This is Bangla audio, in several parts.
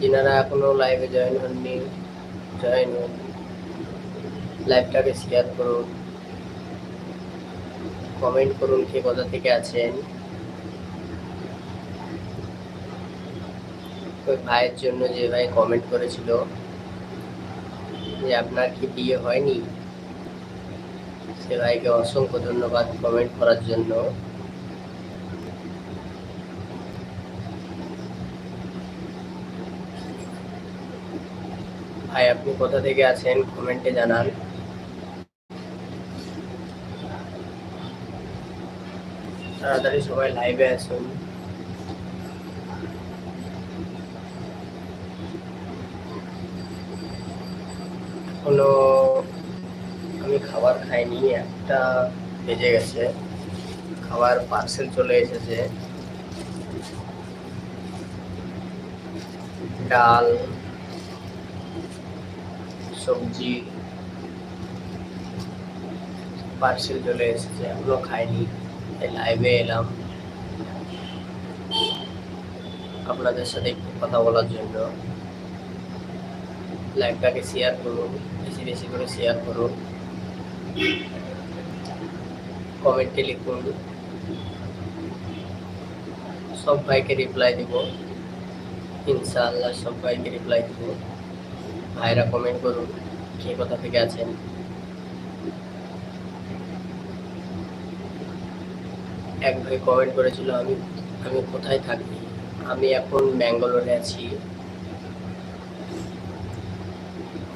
যিনারা এখনও লাইভে জয়েন হননি জয়েন হন। লাইভটাকে শেয়ার করুন। কমেন্ট করুন কে কোথা থেকে আছেন। ওই ভাইয়ের জন্য যে ভাই কমেন্ট করেছিল, যে আপনার কি বিয়ে হয়নি? সে ভাইকে অসংখ্য ধন্যবাদ কমেন্ট করার জন্য। ভাই, আপনি কোথা থেকে আছেন? কমেন্টে জানান। তাড়াতাড়ি সবাই লাইভে আসুন। এখনও আমি খাবার খাইনি, একটা বেজে গেছে। খাবার পার্সেল চলে এসেছে। ডাল সবজি পার্সেল চলে এসেছে এখনও খাইনি, তাই লাইভে এলাম। আপনাদের সাথে একটু কথা বলার জন্য। লাইভটাকে শেয়ার করুন বেশি বেশি করে শেয়ার করুন কমেন্টে লিখুন। সব ভাইকে রিপ্লাই দিব। ইনশাআল্লাহ সব ভাইকে রিপ্লাই দিব। ভাইরা কমেন্ট করুন কে কোথা থেকে আছেন। এক ভাই কমেন্ট করেছিল, আমি আমি কোথায় থাকি আমি এখন ব্যাঙ্গালোরে আছি।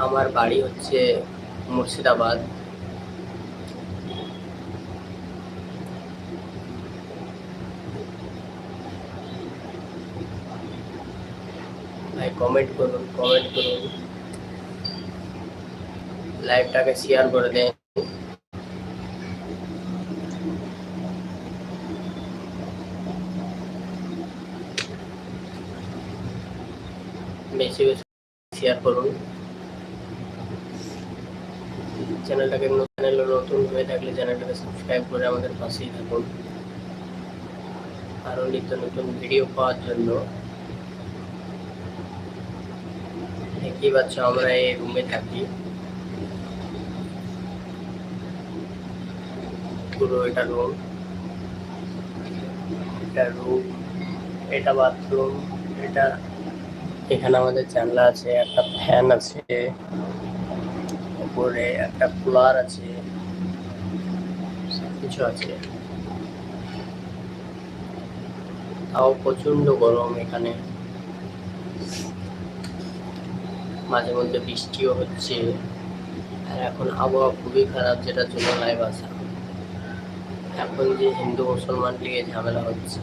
আমার বাড়ি হচ্ছে মুর্শিদাবাদ। ভাই কমেন্ট করুন কমেন্ট করুন। লাইভটাকে শেয়ার করে দেন। বেশি বেশি শেয়ার করুন। চ্যানেলটাকে চ্যানেল নতুন হয়ে থাকলে চ্যানেলটাকে সাবস্ক্রাইব করে আমাদের পাশেই থাকুন। আরও নিত্য নতুন ভিডিও পাওয়ার জন্য। দেখতেই পাচ্ছ আমরা এই রুমে থাকি। পুরো এটা রুম এটা রুম এটা বাথরুম এটা এখানে আমাদের জানলা আছে, একটা ফ্যান আছে, উপরে একটা কুলার আছে, সবকিছু আছে। তাও প্রচণ্ড গরম এখানে। মাঝে মধ্যে বৃষ্টিও হচ্ছে। আর এখন আবহাওয়া খুবই খারাপ যেটার জন্য লাইভ আসা এখন যে হিন্দু মুসলমান নিয়ে ঝামেলা হচ্ছে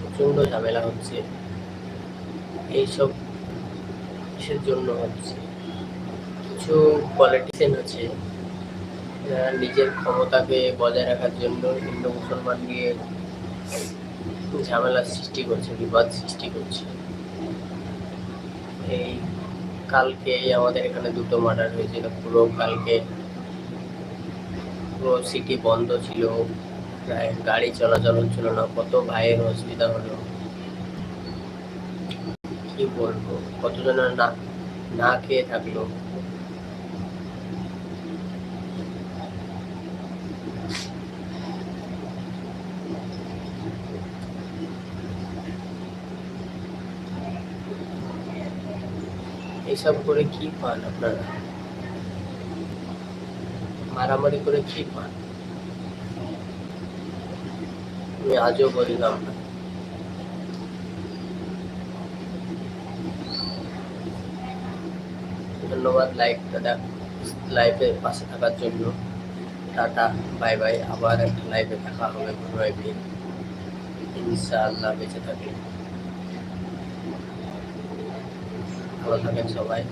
প্রচণ্ড ঝামেলা হচ্ছে, এইসব কিসের জন্য হচ্ছে? কিছু পলিটিশিয়ান আছে, যারা নিজের ক্ষমতাকে বজায় রাখার জন্য হিন্দু মুসলমান নিয়ে ঝামেলা সৃষ্টি করছে, বিবাদ সৃষ্টি করছে। এই কালকে আমাদের এখানে দুটো মার্ডার হয়েছিল, পুরো কালকে পুরো সিটি বন্ধ ছিল। প্রায় গাড়ি চলাচল হচ্ছিল না, কত ভাইয়ের অসুবিধা হলো? কি বলব? কতজনের না না খেয়ে থাকল? এসব করে কি পান আপনারা? মারামারি করে কি পান? আমি আজও বললাম না। ধন্যবাদ লাইক দাদা, লাইভে পাশে থাকার জন্য। টাটা, বাই বাই, আবার একটা লাইভে দেখা হবে কোনো একদিন। ইনশাআল্লাহ বেঁচে থাকলে ভালো থাকেন সবাই।